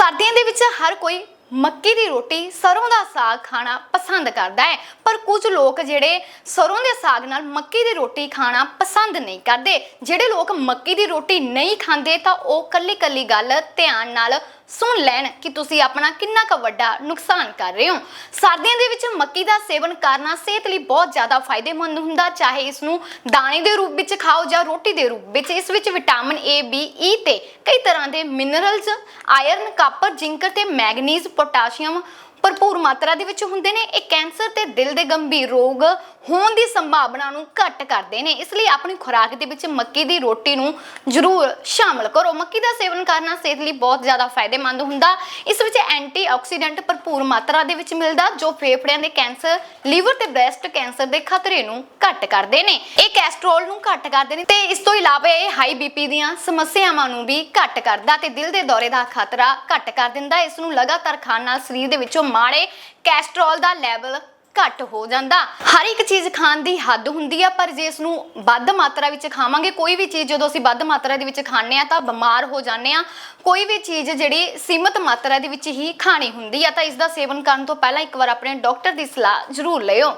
ਸਰਦੀਆਂ ਦੇ ਵਿੱਚ ਹਰ ਕੋਈ ਮੱਕੀ ਦੀ ਰੋਟੀ ਸਰੋਂ ਦਾ ਸਾਗ ਖਾਣਾ ਪਸੰਦ ਕਰਦਾ ਹੈ। ਪਰ ਕੁਝ ਲੋਕ ਜਿਹੜੇ ਸਰੋਂ ਦੇ ਸਾਗ ਨਾਲ ਮੱਕੀ ਦੀ ਰੋਟੀ ਖਾਣਾ ਪਸੰਦ ਨਹੀਂ ਕਰਦੇ। ਜਿਹੜੇ ਲੋਕ ਮੱਕੀ ਦੀ ਰੋਟੀ ਨਹੀਂ ਖਾਂਦੇ ਤਾਂ ਉਹ ਕੱਲੀ ਕੱਲੀ ਗੱਲ ਧਿਆਨ ਨਾਲ ਸੁਣ ਲੈਣ ਕਿ ਤੁਸੀਂ ਆਪਣਾ ਕਿੰਨਾ ਕੁ ਵੱਡਾ ਨੁਕਸਾਨ ਕਰ ਰਹੇ ਹੋ। ਸਰਦੀਆਂ ਦੇ ਵਿੱਚ ਮੱਕੀ ਦਾ ਸੇਵਨ ਕਰਨਾ ਸਿਹਤ ਲਈ ਬਹੁਤ ਜ਼ਿਆਦਾ ਫਾਇਦੇਮੰਦ ਹੁੰਦਾ, ਚਾਹੇ ਇਸ ਨੂੰ ਦਾਣੇ ਦੇ ਰੂਪ ਵਿੱਚ ਖਾਓ ਜਾਂ ਰੋਟੀ ਦੇ ਰੂਪ ਵਿੱਚ। ਇਸ ਵਿੱਚ ਵਿਟਾਮਿਨ ਏ ਬੀ ਈ ਤੇ ਕਈ ਤਰ੍ਹਾਂ ਦੇ ਮਿਨਰਲਸ ਆਇਰਨ, ਕਾਪਰ, ਜ਼ਿੰਕ ਤੇ ਮੈਗਨੀਜ਼, ਪੋਟਾਸ਼ੀਅਮ ਭਰਪੂਰ ਮਾਤਰਾ ਦੇ ਵਿੱਚ ਹੁੰਦੇ ਨੇ। ਇਹ ਕੈਂਸਰ ਤੇ ਦਿਲ ਦੇ ਗੰਭੀਰ ਰੋਗ ਹੋਣ ਦੀ ਸੰਭਾਵਨਾ ਨੂੰ ਘੱਟ ਕਰਦੇ ਨੇ। ਇਸ ਲਈ ਆਪਣੀ ਖੁਰਾਕ ਦੇ ਵਿੱਚ ਮੱਕੀ ਦੀ ਰੋਟੀ ਨੂੰ ਜ਼ਰੂਰ ਸ਼ਾਮਲ ਕਰੋ। ਮੱਕੀ ਦਾ ਸੇਵਨ ਕਰਨਾ ਸਿਹਤ ਲਈ ਬਹੁਤ ਜ਼ਿਆਦਾ ਫਾਇਦੇਮੰਦ ਹੁੰਦਾ। ਇਸ ਵਿੱਚ ਐਂਟੀਆਕਸੀਡੈਂਟ ਭਰਪੂਰ ਮਾਤਰਾ ਦੇ ਵਿੱਚ ਮਿਲਦਾ, ਜੋ ਫੇਫੜਿਆਂ ਦੇ ਕੈਂਸਰ, ਲੀਵਰ ਤੇ ਬ੍ਰੈਸਟ ਕੈਂਸਰ ਦੇ ਖਤਰੇ ਨੂੰ ਘੱਟ ਕਰਦੇ ਨੇ। ਇਹ ਕੈਸਟਰੋਲ ਨੂੰ ਘੱਟ ਕਰਦੇ ਨੇ ਤੇ ਇਸ ਤੋਂ ਇਲਾਵਾ ਇਹ ਹਾਈ ਬੀਪੀ ਦੀਆਂ ਸਮੱਸਿਆਵਾਂ ਨੂੰ ਵੀ ਘੱਟ ਕਰਦਾ ਤੇ ਦਿਲ ਦੇ ਦੌਰੇ ਦਾ ਖਤਰਾ ਘੱਟ ਕਰ ਦਿੰਦਾ। ਇਸ ਨੂੰ ਲਗਾਤਾਰ ਖਾਣ ਨਾਲ ਸਰੀਰ ਦੇ ਵਿੱਚੋਂ ਮਾੜੇ ਕੈਸਟਰੋਲ ਦਾ ਲੈਵਲ ਘੱਟ ਹੋ ਜਾਂਦਾ। ਹਰ ਇੱਕ ਚੀਜ਼ ਖਾਣ ਦੀ ਹੱਦ ਹੁੰਦੀ ਆ, ਪਰ ਜੇ ਇਸ ਨੂੰ ਵੱਧ ਮਾਤਰਾ ਵਿੱਚ ਖਾਵਾਂਗੇ, ਕੋਈ ਵੀ ਚੀਜ਼ ਜਦੋਂ ਅਸੀਂ ਵੱਧ ਮਾਤਰਾ ਦੇ ਵਿੱਚ ਖਾਂਦੇ ਆ, ਤਾਂ ਬਿਮਾਰ ਹੋ ਜਾਂਦੇ ਆ। ਕੋਈ ਵੀ ਚੀਜ਼ ਜਿਹੜੀ ਸੀਮਤ ਮਾਤਰਾ ਦੇ ਵਿੱਚ ਹੀ ਖਾਣੀ ਹੁੰਦੀ ਆ, ਤਾਂ ਇਸ ਦਾ ਸੇਵਨ ਕਰਨ ਤੋਂ ਪਹਿਲਾਂ ਇੱਕ ਵਾਰ ਆਪਣੇ ਡਾਕਟਰ ਦੀ ਸਲਾਹ ਜ਼ਰੂਰ ਲਿਓ।